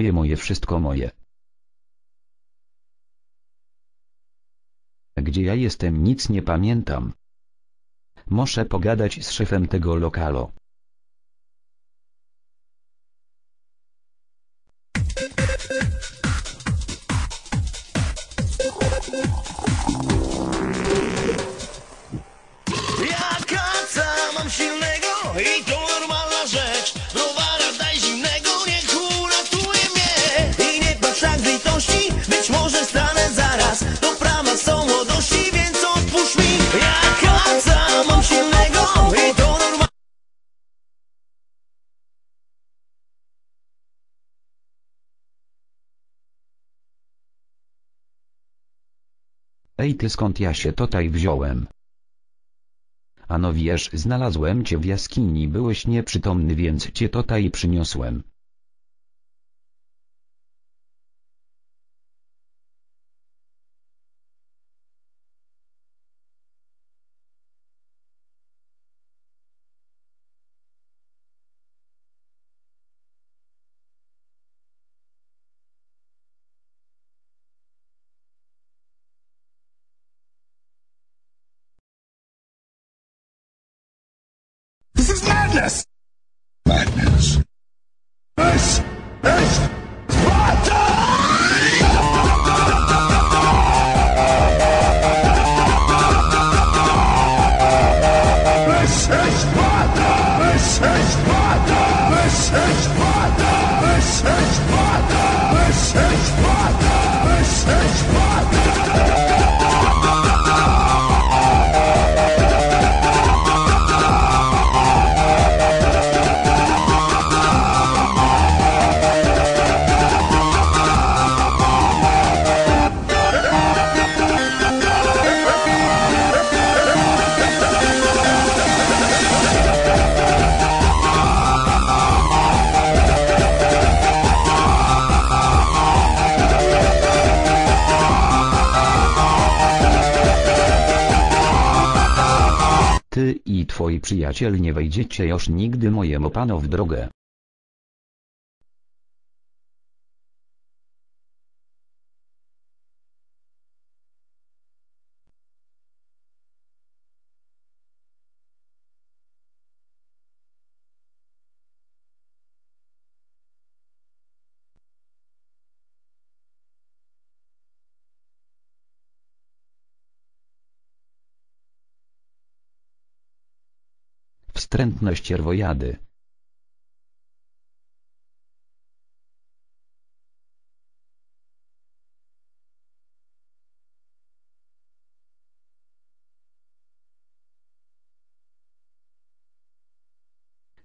Moje moje wszystko moje. Gdzie ja jestem nic nie pamiętam. Muszę pogadać z szefem tego lokalu. Kaca mam silnego i to Ej ty skąd ja się tutaj wziąłem? Ano wiesz, znalazłem cię w jaskini, byłeś nieprzytomny, więc cię tutaj przyniosłem. Madness. Twoi przyjaciel nie wejdziecie już nigdy mojemu panu w drogę. Wstrętne ścierwojady.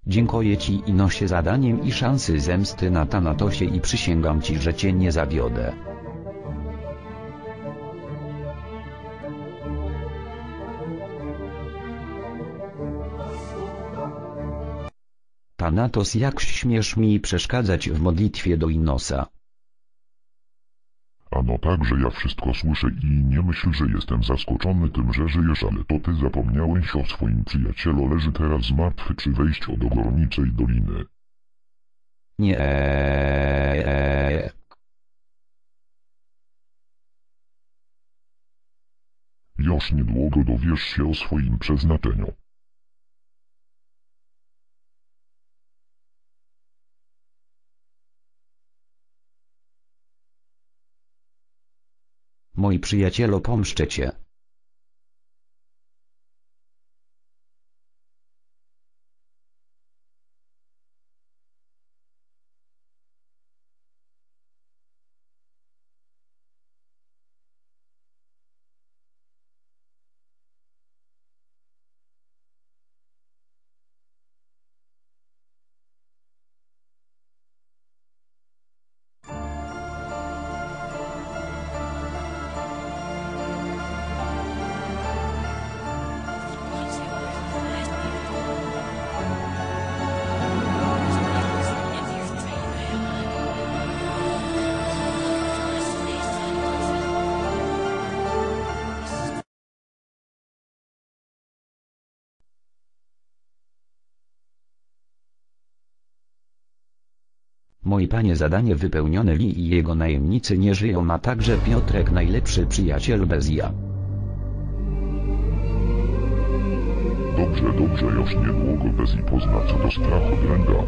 Dziękuję ci i nosie zadaniem i szansy zemsty na Tanatosie i przysięgam ci, że cię nie zawiodę. Thanatos jak śmiesz mi przeszkadzać w modlitwie do Inosa. A no tak, że ja wszystko słyszę i nie myśl, że jestem zaskoczony tym, że żyjesz, ale to ty zapomniałeś o swoim przyjacielu, leży teraz martwy przy wejściu do Gorniczej Doliny. Nie. Już niedługo dowiesz się o swoim przeznaczeniu. Moi przyjacielu pomszczę cię. Moi panie zadanie wypełnione Li i jego najemnicy nie żyją a także Piotrek najlepszy przyjaciel bez ja. Dobrze, dobrze, już niedługo bez i pozna co do strachu dręga.